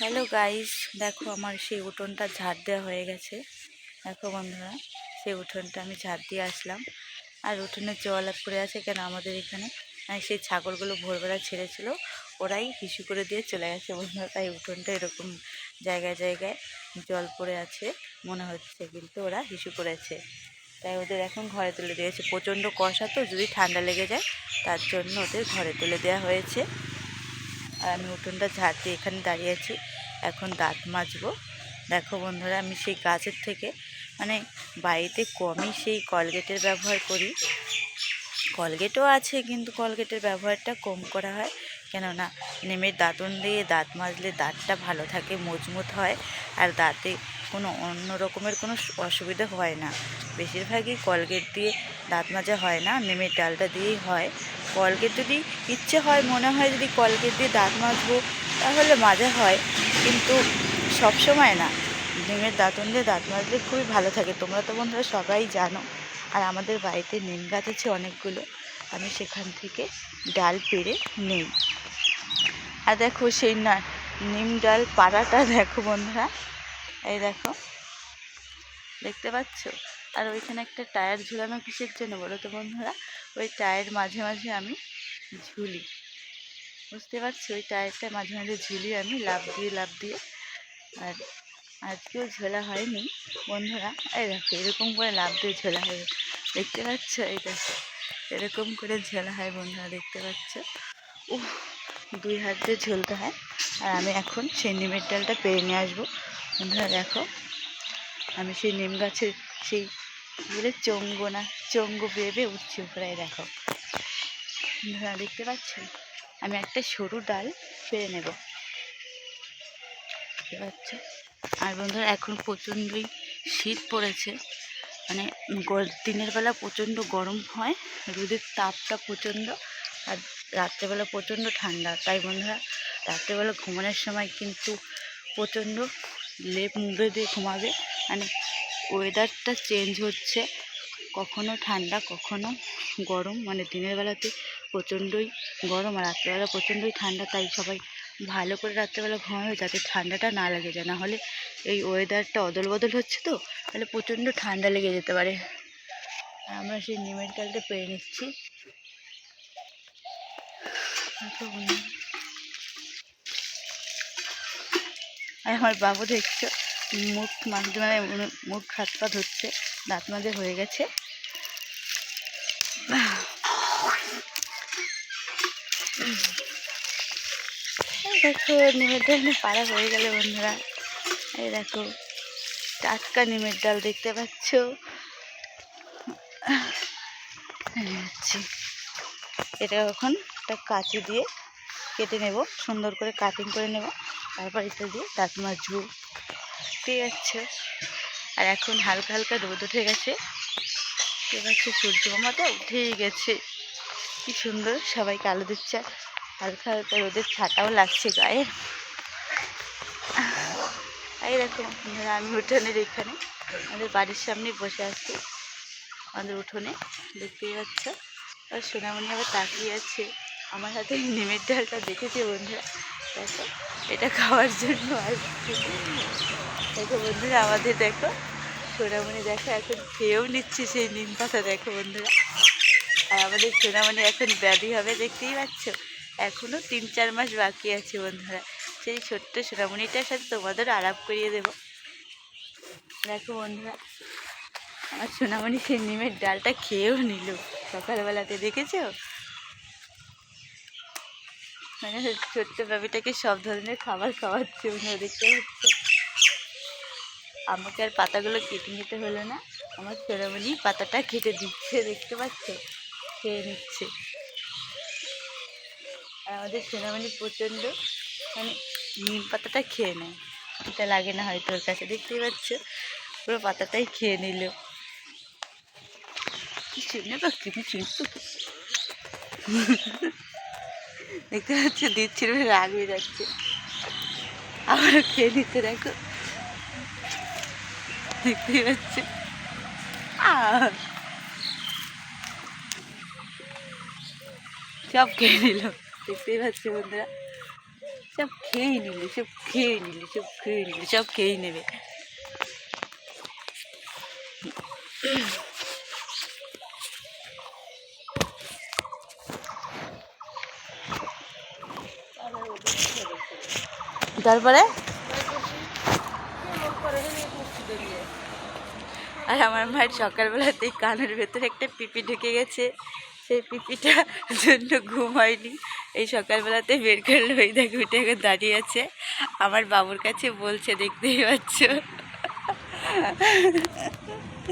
Hello guys, দেখো আমার সেই উঠোনটা ঝাড় দেওয়া হয়ে গেছে। দেখো বন্ধুরা, সেই উঠোনটা আমি ঝাড় দিয়ে আসলাম। আর উঠোনে জল পড়ে আছে কেন আমাদের এখানে? সেই ছাগলগুলো ভোরবেলা ছেড়েছিল, ওরাই হিসু করে দিয়ে চলে গেছে বন্ধুরা, তাই উঠোনটা এরকম জায়গায় জায়গায় জল পড়ে আছে, মনে হচ্ছে কিন্তু ওরা হিসু করেছে। তাই ওদের এখন ঘরে তুলে দিয়েছে। প্রচণ্ড কষা তো, যদি ঠান্ডা লেগে যায়, তার জন্য ওদের ঘরে তুলে দেওয়া হয়েছে। আর আমি উঠোনটা ঝাড় দিয়ে এখানে দাঁড়িয়ে আছি। এখন দাঁত মাজবো। দেখো বন্ধুরা, আমি সেই গাছের থেকে মানে বাড়িতে কমই সেই কলগেটের ব্যবহার করি। কলগেটও আছে, কিন্তু কলগেটের ব্যবহারটা কম করা হয়। কেননা নিমের দাঁতন দিয়ে দাঁত মাজলে দাঁতটা ভালো থাকে, মজবুত হয়, আর দাঁতে কোনো অন্য রকমের কোনো অসুবিধা হয় না। বেশিরভাগই কলগেট দিয়ে দাঁত মাজা হয় না, নিমের ডালটা দিয়েই হয়। কলগেট যদি ইচ্ছে হয়, মনে হয় যদি কলগেট দিয়ে দাঁত মাজবো, তাহলে মাজা হয়, কিন্তু সব সময় না। নিমের দাঁতন দিয়ে দাঁত মাজলে খুবই ভালো থাকে। তোমরা তো বন্ধুরা সবাই জানো, আর আমাদের বাড়িতে নিম গাছ আছে অনেকগুলো। আমি সেখান থেকে ডাল পেড়ে নিই। আর দেখো সেই না, নিম ডাল পাড়াটা দেখো বন্ধুরা। এই দেখো, দেখতে পাচ্ছ? আর ওইখানে একটা টায়ার ঝুলানো কিসের জন্য বলো তো বন্ধুরা? ওই টায়ার মাঝে মাঝে আমি ঝুলি। বুঝতে পারছি? ওই টায়ারটা মাঝে মাঝে ঝুলি আমি লাভ দিয়ে লাভ দিয়ে। আর আজকেও ঝোলা হয়নি বন্ধুরা। এই দেখো, এরকম করে লাভ দিয়ে ঝোলা হয় দেখতে পাচ্ছ? এই দেখো, এরকম করে ঝোলা হয় বন্ধুরা, দেখতে পাচ্ছ? ও দুই হাত দিয়ে ঝুলতে হয়। আর আমি এখন সেই নিমের ডালটা পেরে নিয়ে আসব। বন্ধুরা দেখো, আমি সেই নিম গাছের সেই বলে চঙ্গ না, চঙ্গ বেয়ে উঠছি উপরে, এই দেখো। বন্ধুরা, দেখতে পাচ্ছেন আমি একটা সরু ডাল পেরে নেব। দেখতে পাচ্ছ? আর বন্ধুরা, এখন প্রচণ্ডই শীত পড়েছে। মানে দিনের বেলা প্রচণ্ড গরম হয়, রোদের তাপটা প্রচণ্ড। আর রাত্রেবেলা প্রচণ্ড ঠান্ডা। তাই বন্ধুরা, রাত্রেবেলা ঘুমানোর সময় কিন্তু প্রচণ্ড লেপ মুড়ে দিয়ে ঘুমাবে। মানে ওয়েদারটা চেঞ্জ হচ্ছে। কখনো ঠান্ডা, কখনো গরম। মানে দিনের বেলাতে প্রচণ্ডই গরম আর রাত্রেবেলা প্রচণ্ডই ঠান্ডা। তাই সবাই ভালো করে রাত্রেবেলা ঘুমাবে যাতে ঠান্ডাটা না লাগে যায়। না হলে এই ওয়েদারটা অদল বদল হচ্ছে তো, তাহলে প্রচণ্ড ঠান্ডা লেগে যেতে পারে। আমরা সেই নিমের ডালটা পেয়ে নিচ্ছি। আর আমার বাবু দেখছ, মুখ মাঝে মানে মুখ হাত পা ধরছে দাঁত মাঝে হয়ে গেছে। দেখো নিমের ডাল পাড়া হয়ে গেলে বন্ধুরা। এই দেখো, টাটকা নিমের ডাল দেখতে পাচ্ছ। এটা এখন একটা কাঁচি দিয়ে কেটে নেব, সুন্দর করে কাটিং করে নেব। তারপর এটা দিয়ে দাঁত মাজবো ঠিক আছে। আর এখন হালকা হালকা রোদ উঠে গেছে। ঠিক আছে সূর্য মামাটা উঠেই গেছে। কি সুন্দর সবাইকে আলো দিচ্ছে। হালকা হালকা রোদের ছাটাও লাগছে গায়ে। এই দেখো আমি উঠোনের এখানে আমাদের বাড়ির সামনে বসে আছি। আমাদের উঠোনে দেখতেই পাচ্ছ। আর সোনামণি আবার তাকিয়ে আছে। আমার হাতে নিমের ডালটা দেখেছি বন্ধুরা। দেখো, এটা খাওয়ার জন্য আসছে দেখো বন্ধুরা, আমাদের দেখো, সোনামণি দেখো এখন খেয়েও নিচ্ছে সেই নিম পাতা, দেখো বন্ধুরা। আর আমাদের সোনামণি এখন ব্যাধি হবে, দেখতেই পাচ্ছ? এখনও তিন চার মাস বাকি আছে বন্ধুরা। সেই ছোট্ট সোনামণিটার সাথে তোমাদের আলাপ করিয়ে দেবো। দেখো বন্ধুরা, আমার সোনামণি সেই নিমের ডালটা খেয়েও নিল। সকালবেলাতে, দেখেছ? মানে ছোট্ট বাবিটাকে সব ধরনের খাবার খাওয়াচ্ছে বন্ধুরা দেখতে পাচ্ছে আমাকে আর পাতাগুলো কেটে নিতে হলো না। আমার সোনামণি পাতাটা কেটে দিচ্ছে, দেখতে পাচ্ছ? খেয়ে নিচ্ছে। আর আমাদের সোনামণি প্রচণ্ড মানে নিম পাতাটা খেয়ে নেয়। এটা লাগে না হয়তো ওর কাছে, দেখতেই পাচ্ছ? পুরো পাতাটাই খেয়ে নিল। কি শুনে বা কি দেখতে পাচ্ছ দিচ্ছিল রাগ হয়ে যাচ্ছে। আবারও খেয়ে নিতে দেখো। দেখতেই পাচ্ছ! সব খেয়ে নিল। দেখতেই পাচ্ছ বন্ধুরা? সব খেয়ে নিলে, সব খেয়ে নিলে, সব খেয়ে নিলে, সব খেয়ে নেবে। তারপরে? আর আমার মায়ের সকালবেলাতেই কানের ভেতরে একটা পিপি ঢুকে গেছে। সেই পিপিটা জন্য ঘুম হয়নি। এই সকালবেলাতে বের করে ওই দেখে উঠে দাঁড়িয়ে আছে। আমার বাবুর কাছে বলছে, দেখতেই পাচ্ছ।